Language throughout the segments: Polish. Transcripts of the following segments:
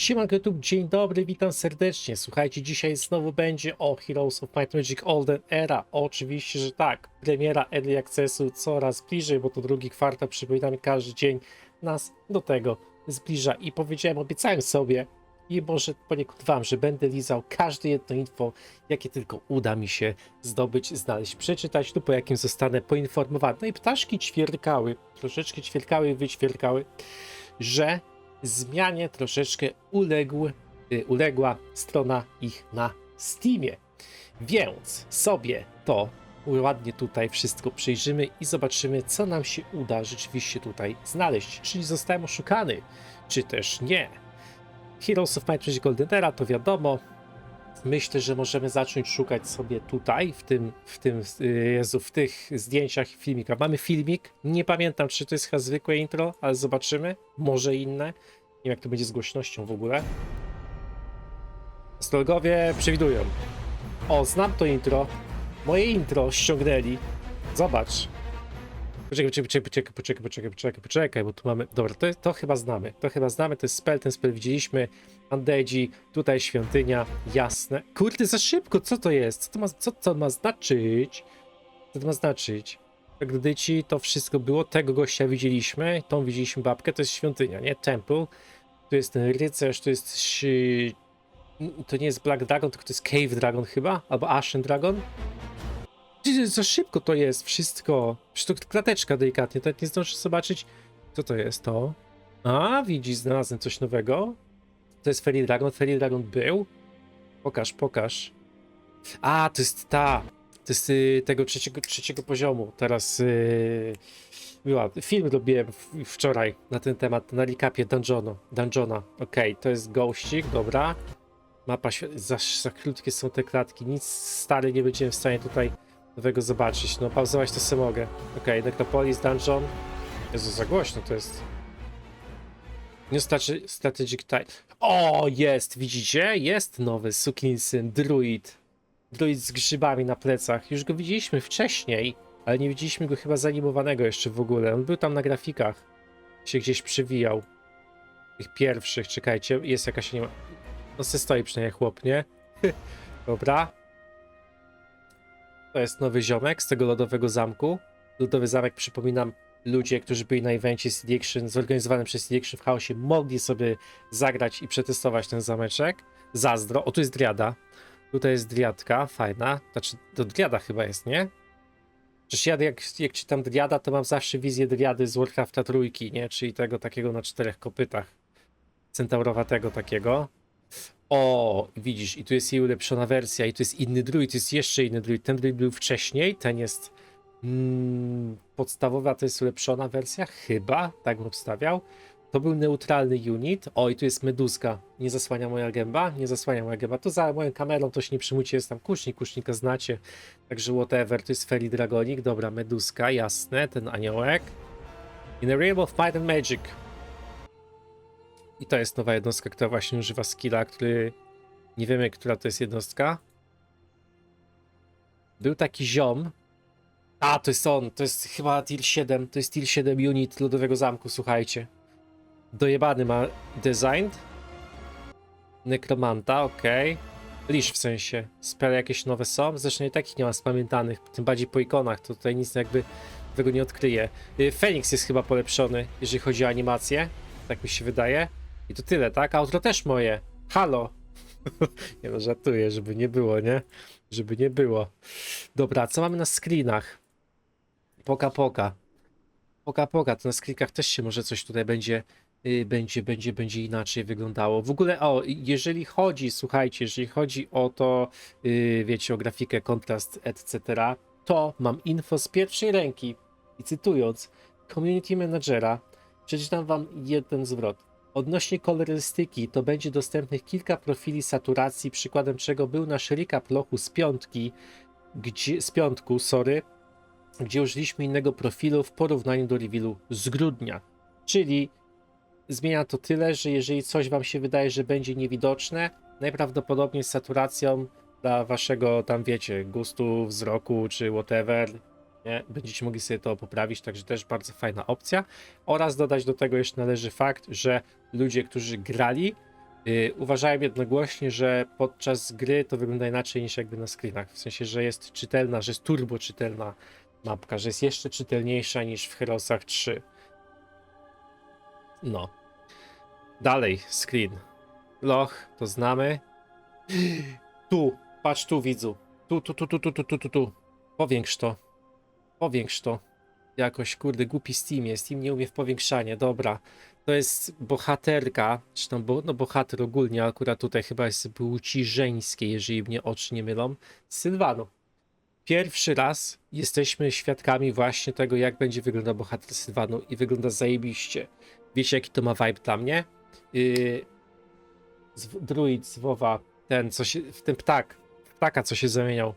Siemanko YouTube, dzień dobry, witam serdecznie. Słuchajcie, dzisiaj znowu będzie o Heroes of Might Magic Olden Era. Oczywiście, że tak, premiera Early Accessu coraz bliżej, bo to drugi kwartał, przypominam, każdy dzień nas do tego zbliża. I powiedziałem, obiecałem sobie i może poniekąd wam, że będę lizał każde jedno info, jakie tylko uda mi się zdobyć, znaleźć, przeczytać lub po jakim zostanę poinformowany. No i ptaszki ćwierkały, troszeczkę ćwierkały, wyćwierkały, że zmianie troszeczkę uległ, y, uległa strona ich na Steamie. Więc sobie to ładnie tutaj wszystko przyjrzymy i zobaczymy, co nam się uda rzeczywiście tutaj znaleźć. Czyli zostałem oszukany, czy też nie. Heroes of Might Golden Era to wiadomo. Myślę, że możemy zacząć szukać sobie tutaj, w tym, w tym, y, Jezu, w tych zdjęciach filmika. Mamy filmik, nie pamiętam, czy to jest chyba zwykłe intro, ale zobaczymy. Może inne. Nie wiem, jak to będzie z głośnością w ogóle. Astrologowie przewidują. O, znam to intro. Moje intro ściągnęli. Zobacz. Poczekaj, poczekaj, poczekaj, poczekaj, poczekaj, poczekaj, poczekaj, bo tu mamy... Dobra, to, to chyba znamy. To chyba znamy, to jest spell, ten spell widzieliśmy. Andedzi, tutaj świątynia, jasne. Kurde, za szybko, co to jest? Co to ma, co to ma znaczyć? Co to ma znaczyć? Jak dyci, to wszystko było, tego gościa widzieliśmy, tą widzieliśmy babkę, to jest świątynia, nie? Temple. Tu jest ten rycerz, tu jest... To nie jest Black Dragon, tylko to jest Cave Dragon chyba? Albo Ashen Dragon? Za szybko to jest wszystko. Przecież to klateczka delikatnie, tak nie zdążysz zobaczyć, co to jest to. A, widzisz, znalazłem coś nowego. To jest Fairy Dragon, Fairy Dragon był. Pokaż, pokaż. A, to jest ta. To jest y, tego trzeciego, trzeciego poziomu. Teraz y, była. Film robiłem wczoraj na ten temat, na recapie Dungeonu. Dungeona. Okej, to jest gościk, dobra. Mapa za, za krótkie są te klatki. Nic stary nie będziemy w stanie tutaj nowego zobaczyć. No, pauzować to sobie mogę. Okej, Necropolis Dungeon. Jezu, za głośno to jest. New strategic, Tile. O, jest, widzicie? Jest nowy sukinsyn, druid. Druid z grzybami na plecach. Już go widzieliśmy wcześniej, ale nie widzieliśmy go chyba zanimowanego jeszcze w ogóle. On był tam na grafikach. Się gdzieś przywijał. Tych pierwszych, czekajcie, jest jakaś nie. No se stoi przynajmniej chłop, nie? Dobra. To jest nowy ziomek z tego lodowego zamku. Lodowy zamek, przypominam, ludzie, którzy byli na evencie CD zorganizowanym przez CD w chaosie, mogli sobie zagrać i przetestować ten zameczek. Zazdro. O, tu jest driada. Tutaj jest driadka, fajna. Znaczy, to driada chyba jest, nie? Przecież ja jak, jak czytam driada, to mam zawsze wizję driady z Warcrafta trójki, nie? Czyli tego takiego na czterech kopytach. Centaurowatego takiego. O, widzisz, i tu jest jej ulepszona wersja, i tu jest inny druid, tu jest jeszcze inny druid. Ten druid był wcześniej, ten jest mm, podstawowa, to jest ulepszona wersja, chyba, tak bym obstawiał. To był neutralny unit. O, i tu jest meduska. Nie zasłania moja gęba? Nie zasłania moja gęba. To za moją kamerą to się nie przymujcie, jest tam kusznik, kusznika znacie. Także whatever, to jest Fairy Dragonik. Dobra, meduska, jasne, ten aniołek. In a realm of and magic. I to jest nowa jednostka, która właśnie używa skilla, który... Nie wiemy, która to jest jednostka. Był taki ziom. A, to jest on, to jest chyba tier 7, to jest tier 7 unit Lodowego Zamku, słuchajcie. Dojebany ma design. Nekromanta, okej. Lisz w sensie. Spele jakieś nowe są? Zresztą i takich nie ma spamiętanych, tym bardziej po ikonach, to tutaj nic jakby tego nie odkryje. Y, Fenix jest chyba polepszony, jeżeli chodzi o animację. Tak mi się wydaje. I to tyle, tak? Outro też moje. Halo! nie no, żartuję, żeby nie było, nie? Żeby nie było. Dobra, co mamy na screenach? Poka poka. Poka poka, to na screenach też się może coś tutaj będzie, y, będzie, będzie, będzie inaczej wyglądało. W ogóle, o, jeżeli chodzi, słuchajcie, jeżeli chodzi o to, y, wiecie, o grafikę, kontrast, etc., to mam info z pierwszej ręki i cytując community managera, przeczytam wam jeden zwrot. Odnośnie kolorystyki, to będzie dostępnych kilka profili saturacji, przykładem czego był nasz recap lochu z piątki, gdzie, z piątku, sorry, gdzie użyliśmy innego profilu w porównaniu do revealu z grudnia. Czyli zmienia to tyle, że jeżeli coś wam się wydaje, że będzie niewidoczne, najprawdopodobniej z saturacją dla waszego tam wiecie, gustu, wzroku czy whatever, nie? będziecie mogli sobie to poprawić, także też bardzo fajna opcja. Oraz dodać do tego jeszcze należy fakt, że ludzie, którzy grali Yy, jednogłośnie, że podczas gry to wygląda inaczej niż jakby na screenach. W sensie, że jest czytelna, że jest turbo czytelna mapka, że jest jeszcze czytelniejsza niż w Heroesach 3. No. Dalej, screen. Loch, to znamy. Tu, patrz tu, widzu. Tu, tu, tu, tu, tu, tu, tu, tu, tu. Powiększ to. Powiększ to. Jakoś, kurde, głupi Steam jest. Steam nie umie w powiększanie. Dobra. To jest bohaterka, czy tam, bo, no bohater ogólnie, akurat tutaj chyba jest płci żeńskiej, jeżeli mnie oczy nie mylą. Sylwanu. Pierwszy raz jesteśmy świadkami właśnie tego, jak będzie wyglądał bohater Sylwanu i wygląda zajebiście. Wiecie, jaki to ma vibe dla mnie? Yy, druid z WoWa, ten, co się, w ten ptak, ptaka, co się zamieniał.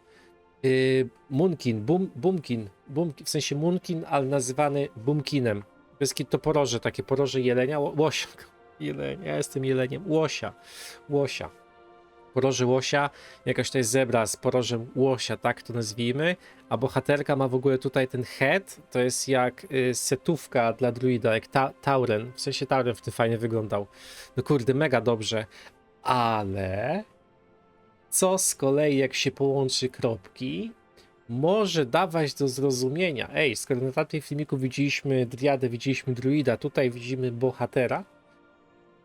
Yy, Munkin, bum, Bumkin, Bumkin, w sensie Munkin, ale nazywany Bumkinem. Bez to poroże, takie poroże jelenia, ło- łosia, jelenia, ja jestem jeleniem, łosia, łosia. Poroże łosia, jakaś jest zebra z porożem łosia, tak to nazwijmy, a bohaterka ma w ogóle tutaj ten head, to jest jak y, setówka dla druida, jak ta, Tauren, w sensie Tauren w tym fajnie wyglądał. No kurde, mega dobrze, ale co z kolei jak się połączy kropki, może dawać do zrozumienia, ej, skoro na tamtym filmiku widzieliśmy Driadę, widzieliśmy druida, tutaj widzimy bohatera,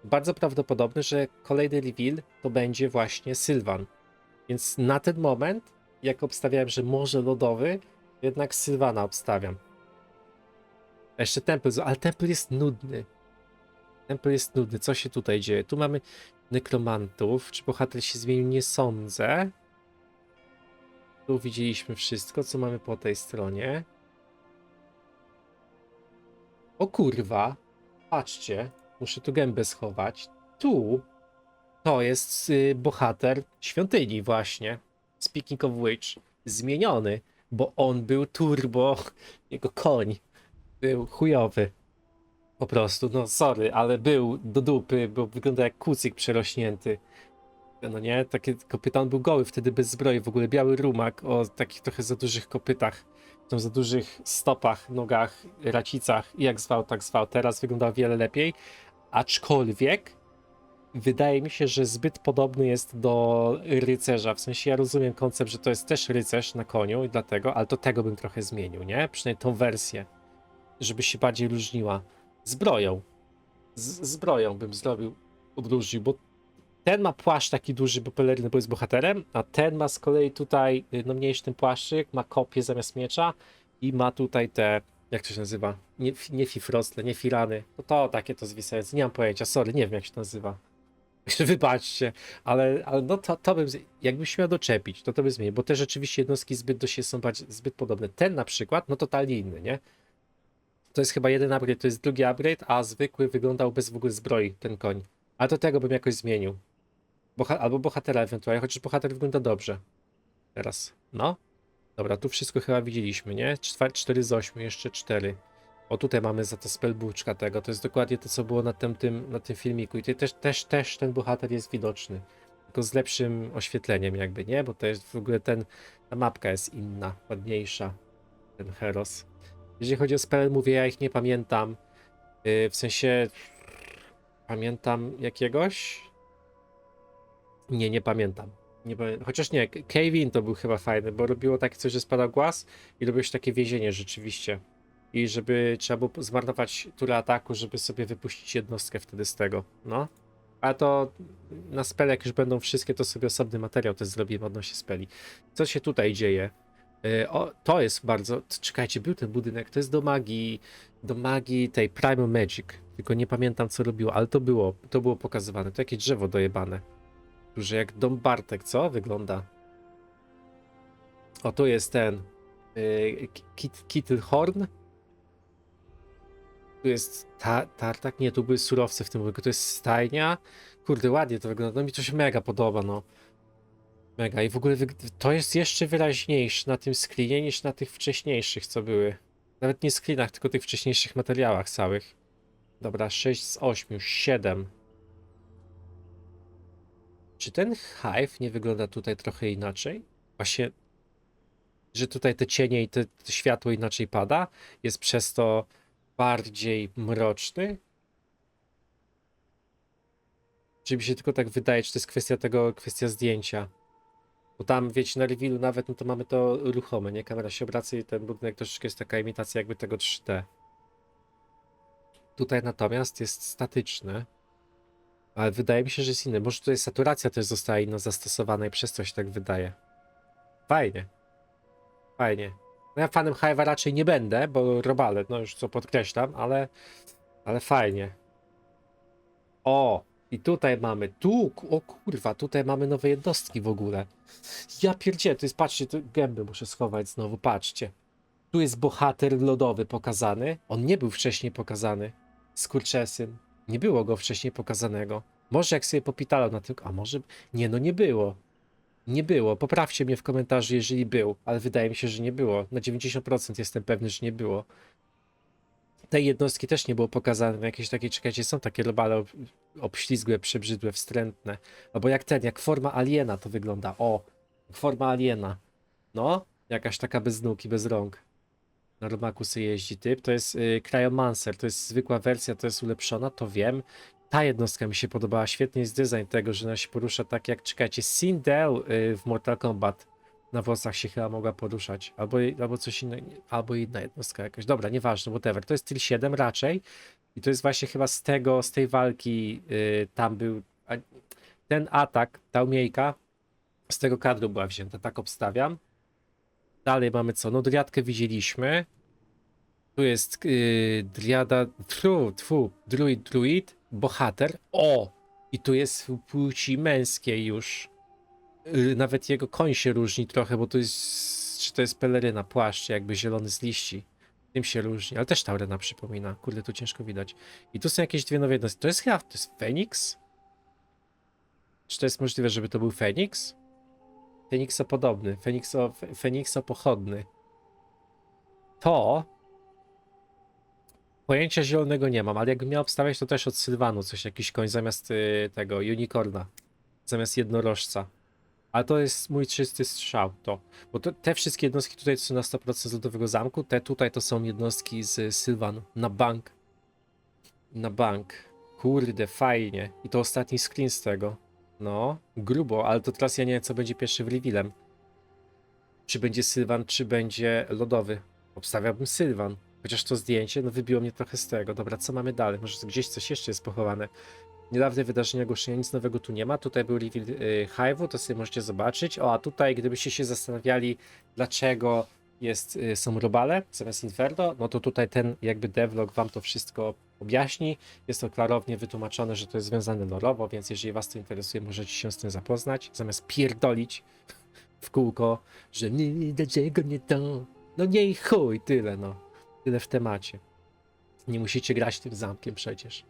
bardzo prawdopodobne, że kolejny reveal to będzie właśnie Sylwan. Więc na ten moment, jak obstawiałem, że może lodowy, jednak Sylwana obstawiam. Jeszcze Temple, ale Temple jest nudny. Temple jest nudny. Co się tutaj dzieje? Tu mamy nekromantów. Czy bohater się zmienił? Nie sądzę. Tu widzieliśmy wszystko, co mamy po tej stronie. O kurwa. Patrzcie. Muszę tu gębę schować. Tu to jest y, bohater świątyni właśnie. Speaking of which, zmieniony, bo on był turbo, jego koń był chujowy. Po prostu, no sorry, ale był do dupy, bo wygląda jak kucyk przerośnięty. No nie, takie kopyta, on był goły wtedy bez zbroi, w ogóle biały rumak o takich trochę za dużych kopytach, tam za dużych stopach, nogach, racicach, jak zwał, tak zwał. Teraz wygląda wiele lepiej, aczkolwiek wydaje mi się, że zbyt podobny jest do rycerza. W sensie ja rozumiem koncept, że to jest też rycerz na koniu i dlatego, ale to tego bym trochę zmienił, nie? Przynajmniej tą wersję, żeby się bardziej różniła. Zbroją. Z zbroją bym zrobił, odróżnił, bo ten ma płaszcz taki duży, bo peleryny, bo jest bohaterem, a ten ma z kolei tutaj, y, no mniejszy ten płaszczyk, ma kopię zamiast miecza i ma tutaj te, jak to się nazywa? Nie, nie fifrostle, nie firany. No to takie to zwisające, nie mam pojęcia, sorry, nie wiem jak się to nazywa. Wybaczcie, ale, ale no to, to bym, się miał doczepić, to to bym zmienił, bo te rzeczywiście jednostki zbyt do siebie są zbyt podobne. Ten na przykład, no totalnie inny, nie? To jest chyba jeden upgrade, to jest drugi upgrade, a zwykły wyglądał bez w ogóle zbroi, ten koń. Ale to tego bym jakoś zmienił. Boha albo bohatera ewentualnie, chociaż bohater wygląda dobrze. Teraz, no. Dobra, tu wszystko chyba widzieliśmy, nie? 4 z 8, jeszcze 4. O, tutaj mamy za to spellbooczka tego. To jest dokładnie to, co było na tym, tym, na tym filmiku. I tutaj też, też, też ten bohater jest widoczny. Tylko z lepszym oświetleniem jakby, nie? Bo to jest w ogóle ten, ta mapka jest inna, ładniejsza. Ten Heros. Jeżeli chodzi o spell, mówię, ja ich nie pamiętam. Yy, w sensie... Pamiętam jakiegoś? Nie, nie pamiętam. Nie pamię... Chociaż nie, Kevin to był chyba fajny, bo robiło takie coś, że spadał głaz i robiło się takie więzienie rzeczywiście. I żeby trzeba było zmarnować turę ataku, żeby sobie wypuścić jednostkę wtedy z tego. No. A to na spele, jak już będą wszystkie, to sobie osobny materiał też zrobimy odnośnie speli. Co się tutaj dzieje? Yy, o, to jest bardzo. Czekajcie, był ten budynek. To jest do magii. Do magii tej Primal Magic. Tylko nie pamiętam, co robiło, ale to było. To było pokazywane. To jakieś drzewo dojebane. Duże jak dom Bartek, co? Wygląda. O, tu jest ten. Yy, Kit. Tu jest ta, tartak, nie, tu były surowce w tym budynku, to jest stajnia. Kurde, ładnie to wygląda, no mi to się mega podoba, no. Mega i w ogóle to jest jeszcze wyraźniejsze na tym screenie niż na tych wcześniejszych, co były. Nawet nie screenach, tylko tych wcześniejszych materiałach całych. Dobra, 6 z 8, 7. Czy ten hive nie wygląda tutaj trochę inaczej? Właśnie, że tutaj te cienie i te, światło inaczej pada, jest przez to bardziej mroczny? Czy mi się tylko tak wydaje, czy to jest kwestia tego, kwestia zdjęcia. Bo tam, wiecie, na revealu nawet, no to mamy to ruchome, nie? Kamera się obraca i ten budynek troszeczkę jest taka imitacja jakby tego 3D. Tutaj natomiast jest statyczny. Ale wydaje mi się, że jest inny. Może tutaj saturacja też została inna zastosowana i przez się tak wydaje. Fajnie. Fajnie. No ja fanem Hive'a raczej nie będę, bo robale, no już co podkreślam, ale, ale fajnie. O, i tutaj mamy, tu, o kurwa, tutaj mamy nowe jednostki w ogóle. Ja pierdzie, to jest, patrzcie, tu gęby muszę schować znowu, patrzcie. Tu jest bohater lodowy pokazany. On nie był wcześniej pokazany. Skurczesyn. Nie było go wcześniej pokazanego. Może jak sobie popitalał na tylko, a może, nie no nie było. Nie było. Poprawcie mnie w komentarzu, jeżeli był, ale wydaje mi się, że nie było. Na 90% jestem pewny, że nie było. Tej jednostki też nie było pokazane. Jakieś takie, czekajcie, są takie robale ob, obślizgłe, przebrzydłe, wstrętne. Albo jak ten, jak forma aliena to wygląda. O, forma aliena. No, jakaś taka bez nóg i bez rąk. Na Romaku sobie jeździ typ. To jest y, Cryomancer, to jest zwykła wersja, to jest ulepszona, to wiem. Ta jednostka mi się podobała, świetnie jest design tego, że ona się porusza tak jak, czekajcie, Sindel y, w Mortal Kombat na włosach się chyba mogła poruszać, albo, albo coś innego, albo inna jednostka jakaś. Dobra, nieważne, whatever. To jest Tyl 7 raczej i to jest właśnie chyba z tego, z tej walki y, tam był, ten atak, ta umiejka z tego kadru była wzięta, tak obstawiam. Dalej mamy co? No driadkę widzieliśmy. Tu jest yy, driada, tfu, druid, druid, bohater. O! I tu jest płci męskiej już. Yy, nawet jego koń się różni trochę, bo to jest, czy to jest peleryna, płaszcz, jakby zielony z liści. Tym się różni, ale też taurena przypomina. Kurde, tu ciężko widać. I tu są jakieś dwie nowe jednostki. To jest chyba, to jest Feniks? Czy to jest możliwe, żeby to był Feniks? Fenikso-podobny, Fenikso, Fe- Fenikso-pochodny. To pojęcia zielonego nie mam, ale jakbym miał obstawiać, to też od Sylwanu coś, jakiś koń zamiast y, tego unicorna, zamiast jednorożca. Ale to jest mój czysty strzał, to. Bo to, te wszystkie jednostki tutaj są na 100% z Lodowego Zamku, te tutaj to są jednostki z Sylwanu, na bank. Na bank. Kurde, fajnie. I to ostatni screen z tego. No, grubo, ale to teraz ja nie wiem, co będzie pierwszy w revealem. Czy będzie Sylwan, czy będzie lodowy. Obstawiałbym Sylwan. Chociaż to zdjęcie, no wybiło mnie trochę z tego. Dobra, co mamy dalej? Może gdzieś coś jeszcze jest pochowane. Niedawne wydarzenia ogłoszenia, nic nowego tu nie ma. Tutaj był reveal y, Hive'u, to sobie możecie zobaczyć. O, a tutaj, gdybyście się zastanawiali, dlaczego jest, y, są robale zamiast Inferno, no to tutaj ten jakby devlog wam to wszystko objaśni. Jest to klarownie wytłumaczone, że to jest związane lorowo, więc jeżeli was to interesuje, możecie się z tym zapoznać, zamiast pierdolić w kółko, że nie, dlaczego nie to? No nie i chuj, tyle no. Tyle w temacie. Nie musicie grać tym zamkiem przecież.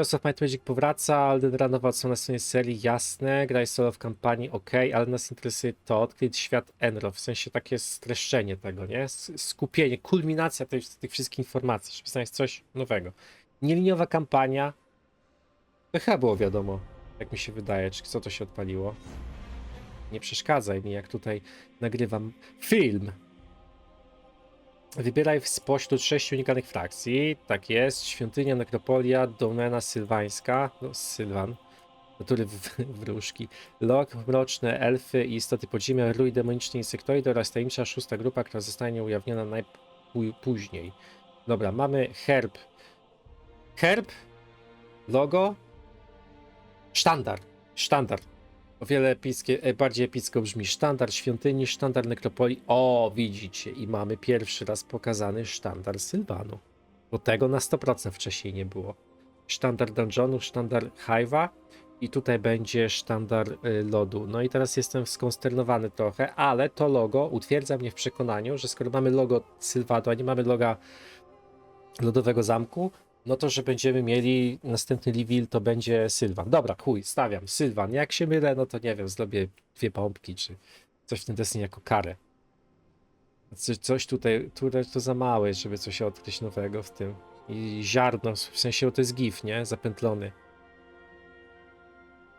Of Might Magic powraca, Elden Run nowa odsłona na stronie serii, jasne, graj solo w kampanii, ok, ale nas interesuje to, odkryć świat Enro, w sensie takie streszczenie tego, nie? Skupienie, kulminacja tych, tych wszystkich informacji, żeby znaleźć coś nowego. Nieliniowa kampania, to chyba było wiadomo, jak mi się wydaje, czy co to się odpaliło. Nie przeszkadzaj mi, jak tutaj nagrywam film. Wybieraj spośród sześciu unikalnych frakcji. Tak jest. Świątynia, nekropolia, domena sylwańska. No, Sylwan. Natury wróżki. Lok, mroczne elfy i istoty podziemia, rój demoniczny insektoid oraz tajemnicza szósta grupa, która zostanie ujawniona najpóźniej. Dobra, mamy herb. Herb, logo, sztandar. Sztandar. O wiele epickie, e, bardziej epicko brzmi sztandar świątyni, sztandar nekropolii. O, widzicie, i mamy pierwszy raz pokazany sztandar Sylwanu. Bo tego na 100% wcześniej nie było. Sztandar dungeonu, sztandar Hive'a i tutaj będzie sztandar y, lodu. No i teraz jestem skonsternowany trochę, ale to logo utwierdza mnie w przekonaniu, że skoro mamy logo Sylwanu, a nie mamy loga lodowego zamku, no to, że będziemy mieli następny reveal, to będzie Sylwan. Dobra, chuj, stawiam Sylwan. Jak się mylę, no to nie wiem, zrobię dwie pompki, czy coś w tym desenie jako karę. Coś, coś tutaj, tutaj to za małe, żeby coś odkryć nowego w tym. I ziarno, w sensie to jest gif, nie? Zapętlony.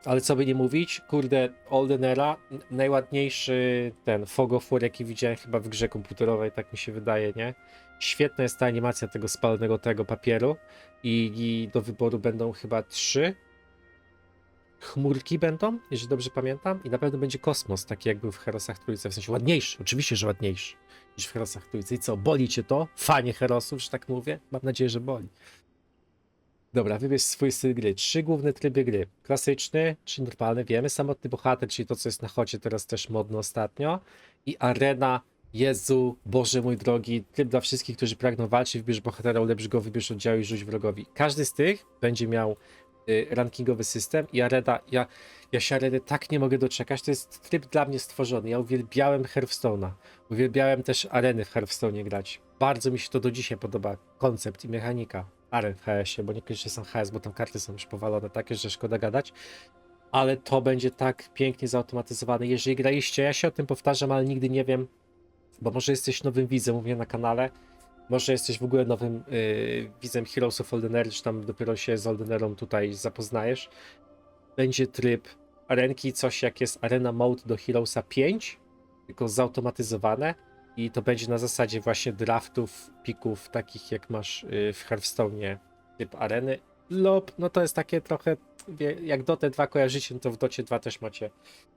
Ale co by nie mówić, kurde, Olden Era, n- najładniejszy ten Fog of War, jaki widziałem chyba w grze komputerowej, tak mi się wydaje, nie? Świetna jest ta animacja tego spalonego tego papieru i, i do wyboru będą chyba trzy chmurki będą, jeżeli dobrze pamiętam, i na pewno będzie kosmos, taki jak był w Herosach Trójce, w sensie ładniejszy, oczywiście, że ładniejszy niż w Herosach Trójce. I co, boli cię to? Fanie Herosów, że tak mówię? Mam nadzieję, że boli. Dobra, wybierz swój styl gry. Trzy główne tryby gry. Klasyczny, czy normalny, wiemy. Samotny bohater, czyli to, co jest na chocie teraz też modno ostatnio. I arena, Jezu, Boże mój drogi, tryb dla wszystkich, którzy pragną walczyć, wybierz bohatera, ulepsz go, wybierz oddział i rzuć wrogowi. Każdy z tych będzie miał y, rankingowy system i arena, ja, ja się areny tak nie mogę doczekać, to jest tryb dla mnie stworzony. Ja uwielbiałem Hearthstone'a, uwielbiałem też areny w Hearthstone'ie grać. Bardzo mi się to do dzisiaj podoba, koncept i mechanika aren w HS-ie, bo niekoniecznie są HS, bo tam karty są już powalone takie, że szkoda gadać. Ale to będzie tak pięknie zautomatyzowane. Jeżeli graliście, ja się o tym powtarzam, ale nigdy nie wiem, bo może jesteś nowym widzem, mówię na kanale, może jesteś w ogóle nowym yy, widzem Heroes of Olden czy tam dopiero się z Oldenerą tutaj zapoznajesz. Będzie tryb arenki, coś jak jest Arena Mode do Heroesa 5, tylko zautomatyzowane i to będzie na zasadzie właśnie draftów, pików, takich jak masz yy, w Hearthstone'ie typ areny. Lub, no to jest takie trochę, jak Dotę 2 kojarzycie, no to w Docie 2 też macie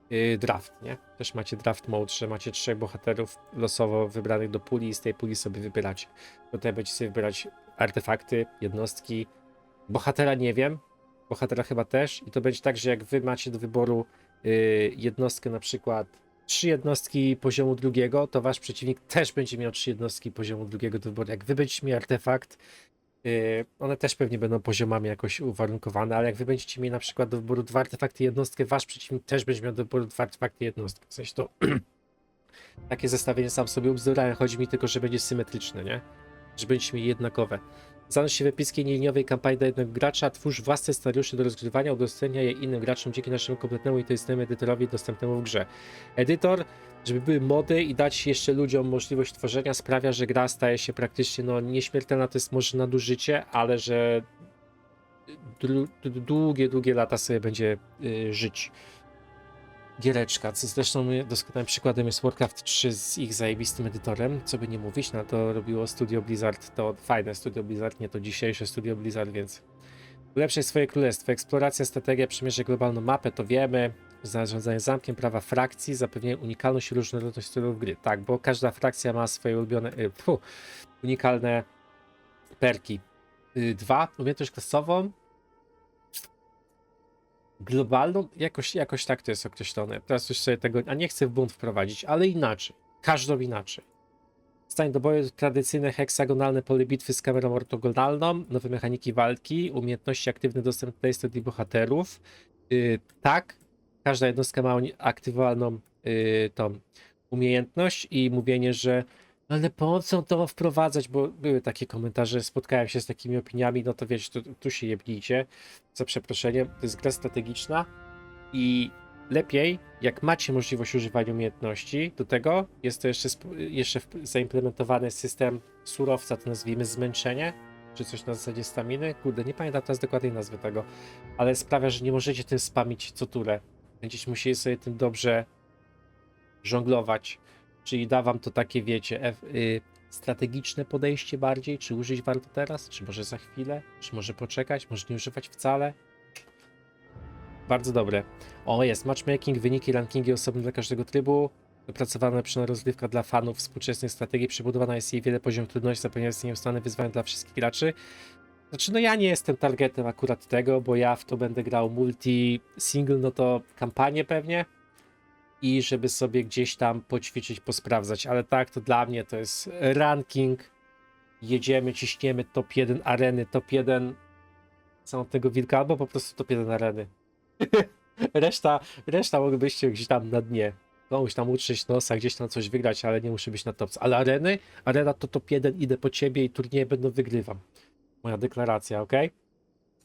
yy, draft, nie? Też macie draft mode, że macie trzech bohaterów losowo wybranych do puli i z tej puli sobie wybieracie. Tutaj będziecie sobie wybierać artefakty, jednostki. Bohatera nie wiem, bohatera chyba też i to będzie tak, że jak wy macie do wyboru yy, jednostkę na przykład trzy jednostki poziomu drugiego, to wasz przeciwnik też będzie miał trzy jednostki poziomu drugiego do wyboru. Jak wy będziecie mieli artefakt, one też pewnie będą poziomami jakoś uwarunkowane, ale jak wy będziecie mieli na przykład do wyboru dwa artefakty jednostkę, wasz przeciwnik też będzie miał do wyboru dwa artefakty jednostkę. W sensie to takie zestawienie sam sobie ubzdurałem. Chodzi mi tylko, że będzie symetryczne, nie? Że będziecie mieli jednakowe. Zanuś się w epickiej liniowej kampanii dla jednego gracza, twórz własne scenariusze do rozgrywania, udostępnia je innym graczom. Dzięki naszemu kompletnemu i jest edytorowi dostępnemu w grze. Edytor, żeby były mody i dać jeszcze ludziom możliwość tworzenia, sprawia, że gra staje się praktycznie no, nieśmiertelna, to jest może nadużycie, ale że długie, długie lata sobie będzie y, żyć giereczka. Co zresztą doskonałym przykładem jest Warcraft 3 z ich zajebistym edytorem. Co by nie mówić, no to robiło Studio Blizzard, to fajne Studio Blizzard, nie to dzisiejsze Studio Blizzard, więc ulepszaj swoje królestwo. Eksploracja, strategia, przemierze globalną mapę, to wiemy. Zarządzanie zamkiem, prawa frakcji, zapewnienie unikalność i różnorodność stylów gry. Tak, bo każda frakcja ma swoje ulubione, y, fu, unikalne perki. Y, dwa, umiejętność klasową, globalną, jakoś, jakoś tak to jest określone. Teraz już sobie tego, a nie chcę w błąd wprowadzić, ale inaczej. Każdą inaczej. Stań do boju tradycyjne heksagonalne pole bitwy z kamerą ortogonalną, nowe mechaniki walki, umiejętności aktywne dostępne dla istot bohaterów. Yy, tak, każda jednostka ma aktywowalną yy, tą umiejętność i mówienie, że ale po co to wprowadzać, bo były takie komentarze, spotkałem się z takimi opiniami, no to wiecie, tu, tu się jebnijcie, za przeproszeniem, to jest gra strategiczna i lepiej, jak macie możliwość używania umiejętności, do tego jest to jeszcze, jeszcze zaimplementowany system surowca, to nazwijmy zmęczenie, czy coś na zasadzie staminy, kurde, nie pamiętam teraz dokładnej nazwy tego, ale sprawia, że nie możecie tym spamić co turę. Będziecie musieli sobie tym dobrze żonglować, czyli da wam to takie, wiecie, ef- y, strategiczne podejście bardziej, czy użyć warto teraz, czy może za chwilę, czy może poczekać, może nie używać wcale. Bardzo dobre. O, jest matchmaking, wyniki, rankingi osobne dla każdego trybu. Wypracowana przyna rozgrywka dla fanów współczesnych strategii. Przebudowana jest jej wiele poziomów trudności, zapewniając nieustanne wyzwania dla wszystkich graczy. Znaczy, no ja nie jestem targetem akurat tego, bo ja w to będę grał multi, single, no to kampanię pewnie. I żeby sobie gdzieś tam poćwiczyć, posprawdzać. Ale tak, to dla mnie to jest ranking. Jedziemy, ciśniemy top 1 areny, top 1 samotnego wilka, albo po prostu top 1 areny. reszta, reszta moglibyście gdzieś tam na dnie. Komuś tam utrzeć nosa, gdzieś tam coś wygrać, ale nie muszę być na topce. Ale areny, arena to top 1, idę po ciebie i turnieje będą wygrywam. Moja deklaracja, ok?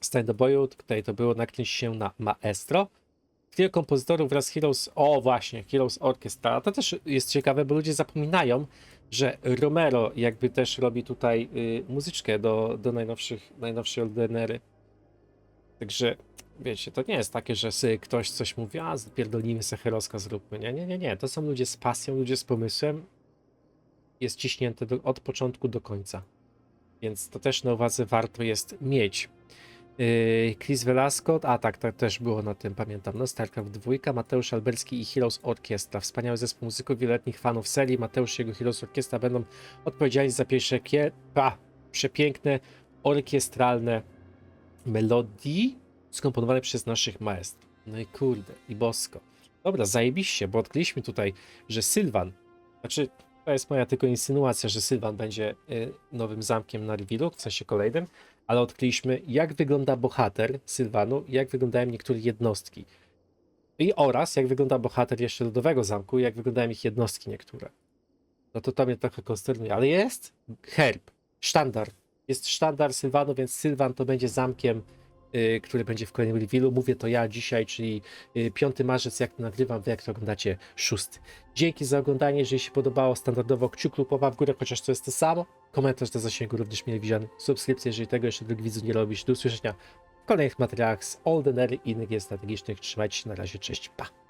Stań do boju, tutaj to było nakręć się na maestro. Trio kompozytorów wraz z Heroes, o właśnie, Heroes Orchestra. To też jest ciekawe, bo ludzie zapominają, że Romero jakby też robi tutaj y, muzyczkę do, do najnowszych, najnowszej Oldenery. Także wiecie, to nie jest takie, że sobie ktoś coś mówi, a pierdolimy se Heroska zróbmy. Nie, nie, nie, nie. To są ludzie z pasją, ludzie z pomysłem. Jest ciśnięte do, od początku do końca. Więc to też na uwadze warto jest mieć. Yy, Chris Velasco, a tak, tak też było na tym, pamiętam. No, StarCraft 2, Mateusz Alberski i Heroes Orchestra. Wspaniały zespół muzyków wieloletnich fanów serii. Mateusz i jego Heroes Orchestra będą odpowiedzialni za pierwsze pa, przepiękne, orkiestralne melodii skomponowane przez naszych maestrów. No i kurde, i bosko. Dobra, zajebiście, bo odkryliśmy tutaj, że Sylwan, znaczy to jest moja tylko insynuacja, że Sylwan będzie y, nowym zamkiem na Rewilu, w sensie kolejnym, ale odkryliśmy, jak wygląda bohater Sylwanu, jak wyglądają niektóre jednostki. I oraz jak wygląda bohater jeszcze Lodowego Zamku, jak wyglądają ich jednostki niektóre. No to to mnie trochę konsternuje, ale jest herb, sztandar. Jest sztandar Sylwanu, więc Sylwan to będzie zamkiem, y, który będzie w kolejnym revealu. Mówię to ja dzisiaj, czyli y, 5 marzec, jak nagrywam, wy jak to oglądacie 6. Dzięki za oglądanie, jeżeli się podobało, standardowo kciuk lub w górę, chociaż to jest to samo. Komentarz do zasięgu również mile widziany. Subskrypcja, jeżeli tego jeszcze drugi widzu nie robisz. Do usłyszenia w kolejnych materiałach z Oldenery i innych gier strategicznych. Trzymajcie się, na razie, cześć, pa!